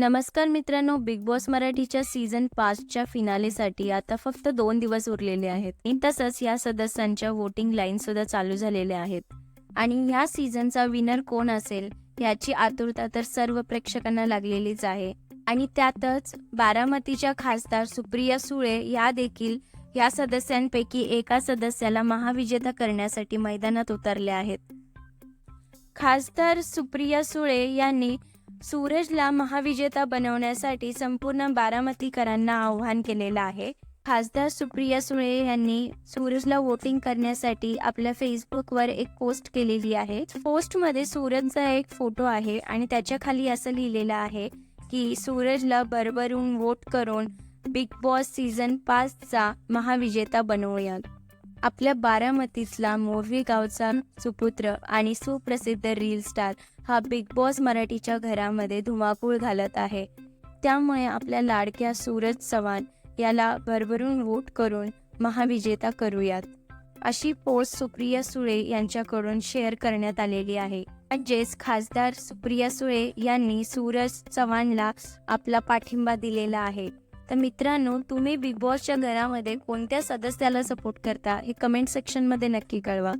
नमस्कार मित्रांनो big Boss मराठीच्या सीझन पाचच्या फिनालेसाठी आता फक्त दोन दिवस उरलेले आहेत. तसंच या सदस्यांच्या वोटिंग लाईन सुद्धा चालू झालेल्या आहेत. आणि ह्या सीझनचा विनर कोण असेल याची आतुरता तर सर्व प्रेक्षकांना लागलेलीच आहे. आणि त्यातच बारामतीच्या खासदार सुप्रिया सुळे या देखील या सदस्यांपैकी एका सदस्याला महाविजेता करण्यासाठी मैदानात उतरल्या आहेत. खासदार सुप्रिया सुळे यांनी सूरजला महाविजेता बनवण्यासाठी संपूर्ण बारामतीकरांना आव्हान केलेलं आहे. खासदार सुप्रिया सुळे यांनी सूरजला वोटिंग करण्यासाठी आपल्या फेसबुकवर एक पोस्ट केलेली आहे. पोस्टमध्ये सूरजचा एक फोटो आहे आणि त्याच्याखाली असं लिहिलेलं आहे की सूरजला बरबरून वोट करून बिग बॉस सीझन पाचचा महाविजेता बनवूयात. आपल्या बारामतीतला मोरवी गावचा सुपुत्र आणि सुप्रसिद्ध रील स्टार हा बिग बॉस मराठीच्या घरामध्ये धुमाकूळ घालत आहे. त्यामुळे आपल्या लाडक्या सूरज चव्हाण याला भरभरून वोट करून महाविजेता करूयात. अशी पोस्ट सुप्रिया सुळे यांच्याकडून शेअर करण्यात आलेली आहे. म्हणजेच खासदार सुप्रिया सुळे यांनी सूरज चव्हाणला आपला पाठिंबा दिलेला आहे. तर मित्रांनो तुम्ही बिग बॉसच्या घरामध्ये कोणत्या सदस्याला सपोर्ट करता हे कमेंट सेक्शनमध्ये नक्की कळवा.